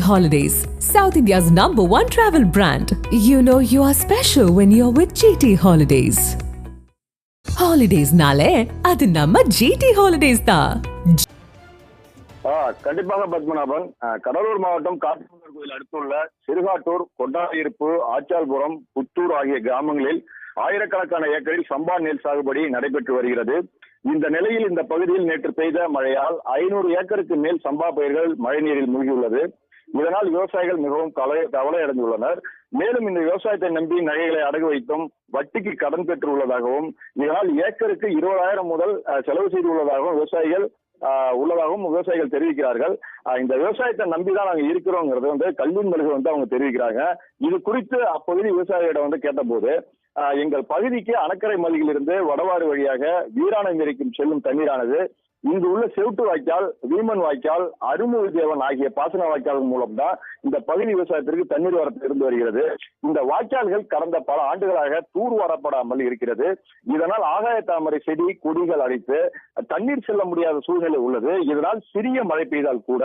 Holidays, South India's number one travel brand. You know you are special when you're with GT Holidays. Holidays nale, அது நம்ம GT Holidays தான். கண்டிப்பாக பத்மநாபன் கடலூர் மாவட்டம் காட்டுமங்கர் கோயில் அடுத்துள்ள சிறுகாட்டூர் கொண்டாயிருப்பு ஆச்சால்புரம் புத்தூர் ஆகிய கிராமங்களில் ஆயிரக்கணக்கான ஏக்கரில் சம்பா நெல் சாகுபடி நடைபெற்று வருகிறது இந்த நிலையில் இந்த பகுதியில் நேற்று பெய்த மழையால் ஐநூறு ஏக்கருக்கு மேல் சம்பா பயிர்கள் மழைநீரில் மூழ்கியுள்ளது இதனால் விவசாயிகள் மிகவும் கவலை கவலை அடைந்துள்ளனர் மேலும் இந்த விவசாயத்தை நம்பி நகைகளை அடகு வைத்தும் வட்டிக்கு கடன் பெற்றுள்ளதாகவும் இதனால் ஏக்கருக்கு இருபதாயிரம் முதல் செலவு செய்துள்ளதாகவும் விவசாயிகள் ஆஹ் உள்ளதாகவும் விவசாயிகள் தெரிவிக்கிறார்கள். இந்த விவசாயத்தை நம்பிதான் நாங்க இருக்கிறோங்கிறது வந்து கல்வி மருகு வந்து அவங்க தெரிவிக்கிறாங்க. இது குறித்து அப்பகுதி விவசாயிகளிடம் வந்து கேட்டபோது ஆஹ் எங்கள் பகுதிக்கு அணக்கரை மலையிலிருந்து வடவாறு வழியாக வீராணம் வரைக்கும் செல்லும் தண்ணீரானது இங்கு உள்ள செவுட்டு வாய்க்கால் வீமன் வாய்க்கால் அருமுக தேவன் ஆகிய பாசன வாய்க்கால்கள் மூலம் தான் இந்த பகுதி விவசாயத்திற்கு தண்ணீர் வரத்து இருந்து வருகிறது. இந்த வாய்க்கால்கள் கடந்த பல ஆண்டுகளாக தூர் வரப்படாமல் இருக்கிறது. இதனால் ஆகாய தாமரை செடி கொடிகள் அடைத்து தண்ணீர் செல்ல முடியாத சூழ்நிலை உள்ளது. இதனால் சிறிய மழை பெய்தால் கூட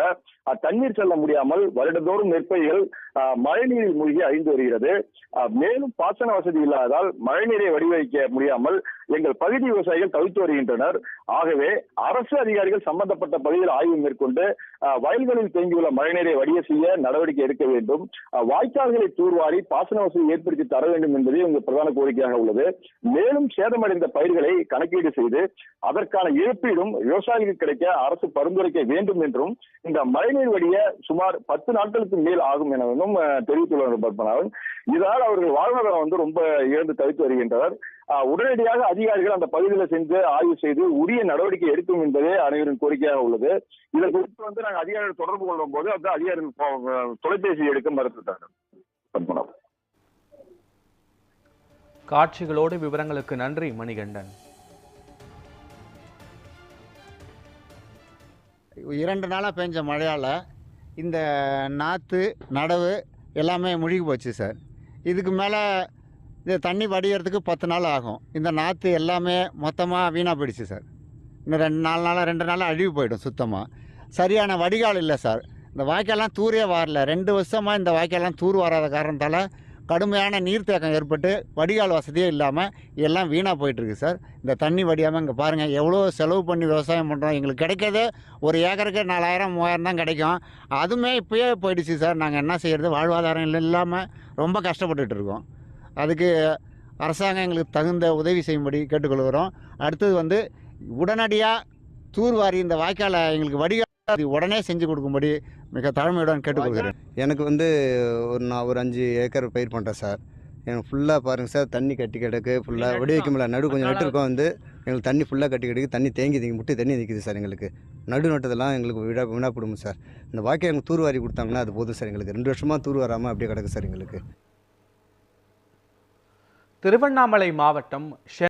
தண்ணீர் செல்ல முடியாமல் வருடந்தோறும் நெற்பயிர்கள் மழைநீரில் மூழ்கி அழிந்து வருகிறது. மேலும் பாசன வசதி இல்லாததால் மழைநீரை வடிவமைக்க முடியாமல் எங்கள் பகுதி விவசாயிகள் தவித்து வருகின்றனர். ஆகவே அரசு அதிகாரிகள் சம்பந்தப்பட்ட பகுதியில் ஆய்வு மேற்கொண்டு அஹ், வயல்களில் தேங்கியுள்ள மழைநீரை வடிய செய்ய நடவடிக்கை எடுக்க வேண்டும். வாய்க்கால்களை தூர்வாரி பாசன வசதி ஏற்படுத்தி தர வேண்டும் என்பதே உங்கள் பிரதான கோரிக்கையாக உள்ளது. மேலும் சேதமடைந்த பயிர்களை கணக்கீடு செய்து அதற்கான இழப்பீடும் விவசாயிகளுக்கு கிடைக்க அரசு பரிந்துரைக்க வேண்டும் என்றும் இந்த மழைநீர் வடிய சுமார் பத்து நாட்களுக்கு மேல் ஆகும் எனவும் அஹ், தெரிவித்துள்ளனர் பத்மநாபன் இதனால் அவர்கள் வாழ்வாதாரம் வந்து ரொம்ப இழந்து தவித்து வருகின்றனர். உடனடியாக அதிகாரிகள் அந்த பகுதியில் சென்று ஆய்வு செய்து உரிய நடவடிக்கை எடுக்கும் என்பதே அனைவரின் கோரிக்கையாக உள்ளது. இதை குறித்து வந்து நாங்கள் அதிகாரிகள் தொடர்பு கொள்ளும் போது அந்த அதிகாரிகள் தொலைபேசி எடுக்க மறுத்துட்டாங்க பத்மநாபன் காட்சிகளோடு விவரங்களுக்கு நன்றி மணிகண்டன். இரண்டு நாளாக பெஞ்ச மழையால் இந்த நாற்று நடவு எல்லாமே முழுகி போச்சு சார். இதுக்கு மேலே இந்த தண்ணி வடிகிறதுக்கு பத்து நாள் ஆகும். இந்த நாற்று எல்லாமே மொத்தமாக வீணாக போயிடுச்சு சார். இன்னும் ரெண்டு நாலு நாளாக ரெண்டு நாளாக அழிவு போயிடும் சுத்தமாக சரியான வடிகால் இல்லை சார். இந்த வாய்க்கால்லாம் தூரே வரல. ரெண்டு வருஷமாக இந்த வாய்க்கால்லாம் தூர் வராத காரணத்தால் கடுமையான நீர்த்தேக்கம் ஏற்பட்டு வடிகால் வசதியே இல்லாமல் எல்லாம் வீணாக போயிட்டுருக்கு சார். இந்த தண்ணி வடியாமல் இங்கே பாருங்கள் எவ்வளோ செலவு பண்ணி விவசாயம் பண்ணுறோம் எங்களுக்கு கிடைக்கிறது ஒரு ஏக்கருக்கு நாலாயிரம் மூவாயிரம் தான் கிடைக்கும். அதுவுமே இப்போயே போயிடுச்சு சார். நாங்கள் என்ன செய்கிறது வாழ்வாதாரம் இல்லை இல்லாமல் ரொம்ப கஷ்டப்பட்டுட்டு இருக்கோம். அதுக்கு அரசாங்கம் எங்களுக்கு தகுந்த உதவி செய்யும்படி கேட்டுக்கொள்கிறோம். அடுத்தது வந்து உடனடியாக தூர்வாரி இந்த வாய்க்காலை எங்களுக்கு வடிகால் உடனே செஞ்சு கொடுக்கும்படி மிக தாழ்மையுடன் கேட்டுக்கொள்கிறேன். எனக்கு வந்து ஒரு நான் ஒரு அஞ்சு ஏக்கர் பயிர் பண்ணுறேன் சார். எனக்கு ஃபுல்லாக பாருங்கள் சார் தண்ணி கட்டி கிடக்கு ஃபுல்லாக ஒடி வைக்க முடியல நடு கொஞ்சம் நட்டுருக்கோம் வந்து எங்களுக்கு தண்ணி ஃபுல்லாக கட்டி கிடக்கு தண்ணி தேங்கி தேங்கி முட்டி தண்ணி நிற்கிது சார் எங்களுக்கு. நடு நட்டதெல்லாம் எங்களுக்கு விழா வீணாப்படுவோம் சார். இந்த வாக்கியம் எனக்கு தூர் வாரி கொடுத்தாங்கன்னா அது போதும் சார் எங்களுக்கு. ரெண்டு வருஷமாக தூர் வராமல் அப்படியே கிடக்கு சார் எங்களுக்கு. திருவண்ணாமலை மாவட்டம்